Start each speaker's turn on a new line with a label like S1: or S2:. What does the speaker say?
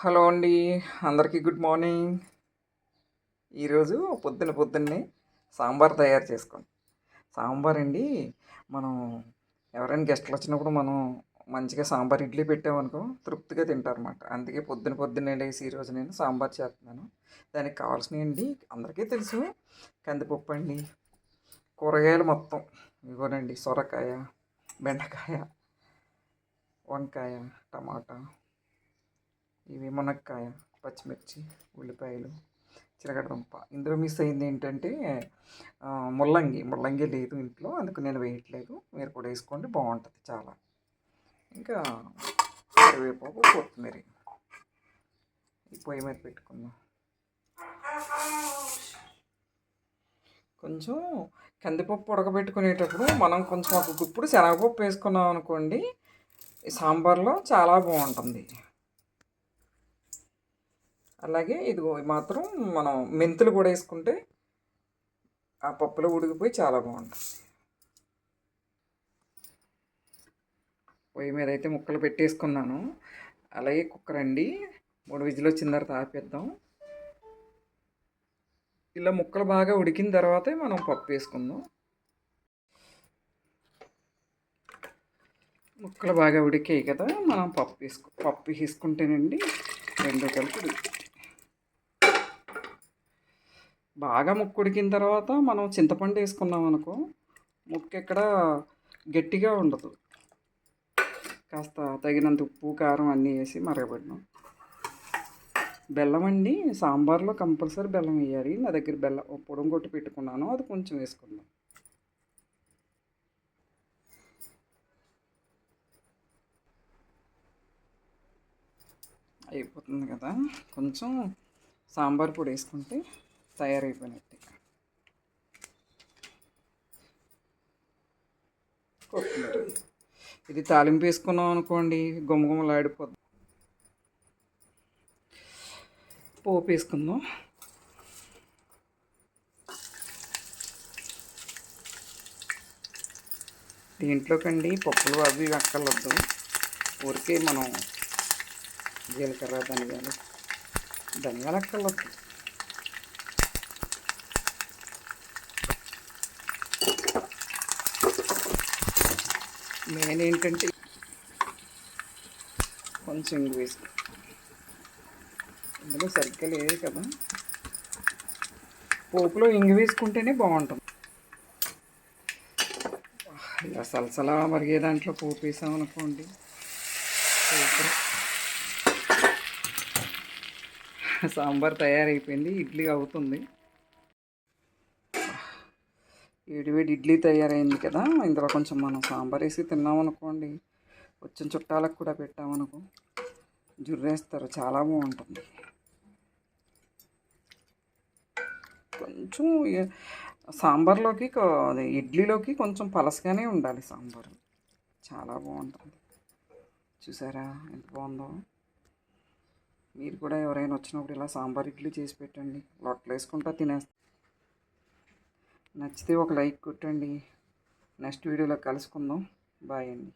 S1: Hello అండి అందరికీ good morning. ఈరోజు పొద్దున్న పొద్దున్నే సాంబార్ తయారు చేసుకోండి సాంబార్ అండి మనం ఎవరైనా గెస్ట్లు వచ్చినప్పుడు మనం మంచిగా సాంబార్ ఇడ్లీ పెట్టామనుకో తృప్తిగా తింటారన్నమాట. అందుకే పొద్దున పొద్దున్నే లేసి ఈరోజు నేను సాంబార్ చేస్తున్నాను. దానికి కావాల్సినవి అండి అందరికీ తెలుసు. కందిపప్పు అండి కూరగాయలు మొత్తం ఇవ్వనండి. సొరకాయ బెండకాయ వంకాయ టమాటా ఇవి మునక్కాయ పచ్చిమిర్చి ఉల్లిపాయలు చిలకడదుంప ఇందులో మిస్ అయింది ఏంటంటే ముల్లంగి. ముల్లంగి లేదు ఇంట్లో అందుకు నేను వేయట్లేదు. మీరు కూడా వేసుకోండి బాగుంటుంది చాలా. ఇంకా కరివేపాకు కొత్తిమీర. ఈ పొయ్యి మీద పెట్టుకుందాం. కొంచెం కందిపప్పు ఉడకబెట్టుకునేటప్పుడు మనం కొంచెం ఒక గుప్పుడు శనగపప్పు వేసుకున్నాం అనుకోండి సాంబార్లో చాలా బాగుంటుంది. అలాగే ఇదిగో ఇది మాత్రం మనం మెంతులు కూడా వేసుకుంటే ఆ పప్పులో ఉడికిపోయి చాలా బాగుంటుంది. పొయ్యి మీద అయితే ముక్కలు పెట్టేసుకున్నాను. అలాగే కుక్కర్ అండి. మూడు విజిల్ వచ్చిన తర్వాత ఆపేద్దాం. ఇలా ముక్కలు బాగా ఉడికిన తర్వాతే మనం పప్పు వేసుకుందాం. ముక్కలు బాగా ఉడికాయి కదా మనం పప్పు వేసుకో పప్పు వేసుకుంటేనండి రెండు కలిపి బాగా ముక్కు ఉడికిన తర్వాత మనం చింతపండు వేసుకున్నాం అనుకో ముక్క ఎక్కడ గట్టిగా ఉండదు. కాస్త తగినంత ఉప్పు కారం అన్నీ వేసి మరగబడినాం బెల్లం అండి సాంబార్లో కంపల్సరీ బెల్లం వేయాలి. నా దగ్గర బెల్లం పొడం కొట్టి పెట్టుకున్నాను అది కొంచెం వేసుకుందాం. అయిపోతుంది కదా. కొంచెం సాంబార్ పొడి వేసుకుంటే తయారైపోయినట్టే. కొత్తిమీర. ఇది తాలింపు వేసుకున్నాం అనుకోండి గుమగుమలాడిపోద్ది. పోపు వేసుకుందాం. దీంట్లోకండి పప్పులు అవి ఇవి అక్కర్లొద్దు. ఊరికే మనం జీలకర్ర ధనియాలు ధనియాలు అక్కర్లొద్దు. మెయిన్ ఏంటంటే కొంచెం ఇంగు ఇందులో సరిగ్గా లేదు కదా. పోపులో ఇంగు వేసుకుంటేనే బాగుంటుంది. ఇలా సలసలా మరిగే దాంట్లో పోపు వేసామనుకోండి పోపు సాంబార్ తయారైపోయింది ఇడ్లీ అవుతుంది. వేడివేడి ఇడ్లీ తయారైంది కదా ఇందులో కొంచెం మనం సాంబార్ వేసి తిన్నామనుకోండి వచ్చిన చుట్టాలకు కూడా పెట్టామనుకో జుర్రేస్తారు చాలా బాగుంటుంది. కొంచెం సాంబార్లోకి ఇడ్లీలోకి కొంచెం పలసగానే ఉండాలి సాంబారు. చాలా బాగుంటుంది. చూసారా ఎంత బాగుందో? మీరు కూడా ఎవరైనా వచ్చినప్పుడు ఇలా సాంబార్ ఇడ్లీ చేసి పెట్టండి. లొట్టలు వేసుకుంటా తినేస్తారు నచ్చితే ఒక లైక్ కొట్టండి. నెక్స్ట్ వీడియోలో కలుసుకుందాం. బాయ్ అండి.